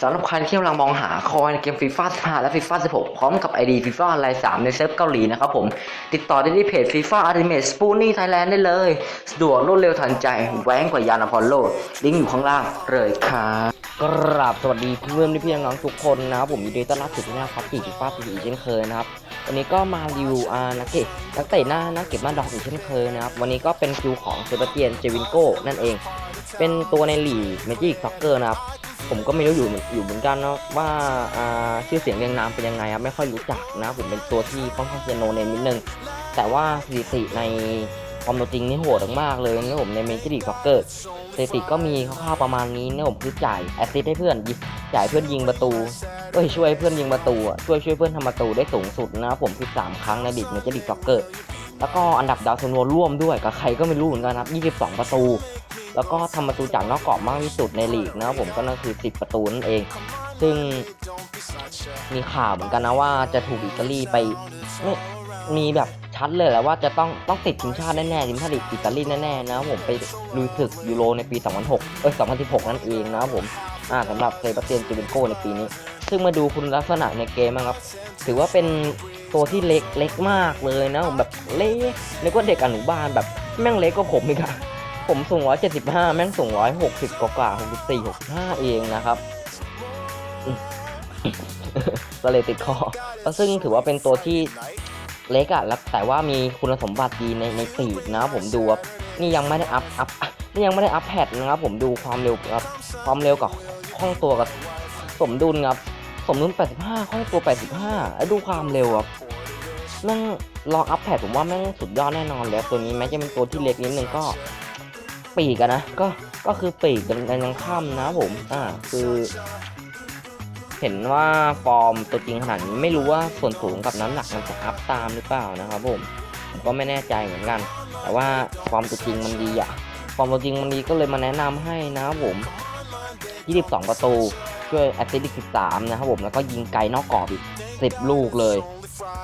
สำหรับใครที่กำลังมองหาคอยในเกมฟีฟ่า15 และฟีฟ่า16 พร้อมกับ ID ฟีฟ่าไลน์3ในเซิร์ฟเกาหลีนะครับผม ติดต่อได้ที่เพจฟีฟ่าอัลติเมทสปูนี่ไทยแลนด์ได้เลย สะดวกรวดเร็วทันใจ แว้งกว่ายานอพอลโล ลิงก์อยู่ข้างล่างเลยครับกราบสวัสดีเพื่อนพี่น้องทุกคนนะครับผมยินดีต้อนรับสู่หน้าพับปีฟีฟ้าปีอีกเช่นเคยนะครับวันนี้ก็มารีวิวนักเตะนักเตะหน้านักเก็บหน้าดอกอีกเช่นเคยนะครับวันนี้ก็เป็นคิวของเซบาสเตียนเจวินโก้นั่นเอง เป็นตัวในหลีเมจิกซ็อกเกอร์นะครับ ผมก็ไม่รู้อยู่อยู่เหมือนกันนะว่าาชื่อเสียงเรียงนามเป็นยังไงครับไม่ค่อยรู้จักนะผมเป็นตัวที่ค่อนข้างจะโนเนมนิดนึง แต่ว่าสถิติในความจริงนี่โหดมากเลยนะผมในเมจิกซ็อกเกอร์สถิติก็มีคร่าวๆประมาณนี้นะผมคือจ่ายแอสซิสต์ให้เพื่อนจ่ายเพื่อนยิงประตูเอ้ยช่วยเพื่อนยิงประตูช่วยช่วยเพื่อนทำประตูได้สูงสุดนะผมคือ3ครั้งในดิกเมจิกซ็อกเกอร์แล้วก็อันดับดาวซันโวร่วมด้วยกับใครก็ไม่รู้เหมือนกันนะครับ 22 ประตู แล้วก็ทำประตูจากนอกกรอบมากที่สุดในลีกนะครับผมก็นั่นคือ 10 ประตูนั่นเอง ซึ่งมีข่าวเหมือนกันนะว่าจะถูกอิตาลีไปไม่มีแบบชัดเลยแหละว่าจะต้องต้องติดทีมชาติแน่ๆทีมชาติอิตาลีแน่ๆนะครับผมไปลุยศึกยูโรในปี 2006เอ้ย2016 นั่นเองนะครับผมอ่าสำหรับเซบาสเตียนจูเบนโกในปีนี้ ซึ่งมาดูคุณลักษณะในเกมนะครับ ถือว่าเป็นตัวที่เล็กเล็กมากเลยนะผมแบบเล็กนึกว่าเด็กอนุบาลแบบแม่งเล็กกว่าผมอีกอะ ผมสูง175แม่งสูง160กว่ากว่า64 65เองนะครับก็เลยติดคอซึ่งถือว่าเป็นตัวที่เล็กอะแล้วแต่ว่ามีคุณสมบัติดีในในปีกนะครับผมดูครับนี่ยังไม่ได้อัพอัพนี่ยังไม่ได้อัพแพดนะครับผมดูความเร็วครับความเร็วกับคล่องตัวกับสมดุลครับสมดุล 85คล่องตัว 85แล้วดูความเร็วครับแม่งลองอัพแพดผมว่าแม่งสุดยอดแน่นอนแล้วตัวนี้แม้จะเป็นตัวที่เล็กนิดนึงก็ ปีกอะนะ ก็ ก็คือปีกดังยังค่ำนะผม อ่า คือ เห็นว่าฟอร์มตัวจริงขนาดนี้ไม่รู้ว่าส่วนสูงกับน้ำหนักมันจะอัพตามหรือเปล่านะครับผม ผมก็ไม่แน่ใจเหมือนกัน แต่ว่าฟอร์มตัวจริงมันดีอะฟอร์มตัวจริงมันดีก็เลยมาแนะนำให้นะครับผม 22 ประตู ช่วยแอตติลิก13 นะครับผม แล้วก็ยิงไกลนอกกรอบอีก 10 ลูกเลย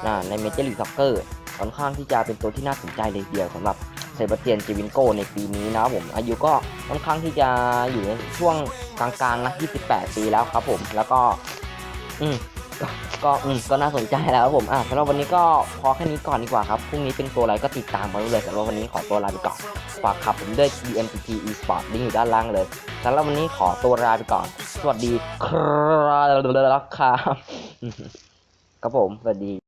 นะในเมเจอร์ลีกซ็อกเกอร์ค่อนข้างที่จะเป็นตัวที่น่าสนใจเลยเดียวสำหรับ เซบาสเตียนเจวินโกในปีนี้นะครับผมอายุก็ค่อนข้างที่จะอยู่ในช่วงกลางๆนะ28 ปีแล้วครับผมแล้วก็ อืมก็อืมก็น่าสนใจแล้วครับผมอะสำหรับวันนี้ก็พอแค่นี้ก่อนดีกว่าครับพรุ่งนี้เป็นตัวอะไรก็ติดตามมาเลยสำหรับวันนี้ขอตัวลาไปก่อนฝากขับผมด้วย BMTT Esport ลิงก์อยู่ด้านล่างเลยสำหรับวันนี้ขอตัวลาไปก่อน สวัสดีครับครับผมสวัสดี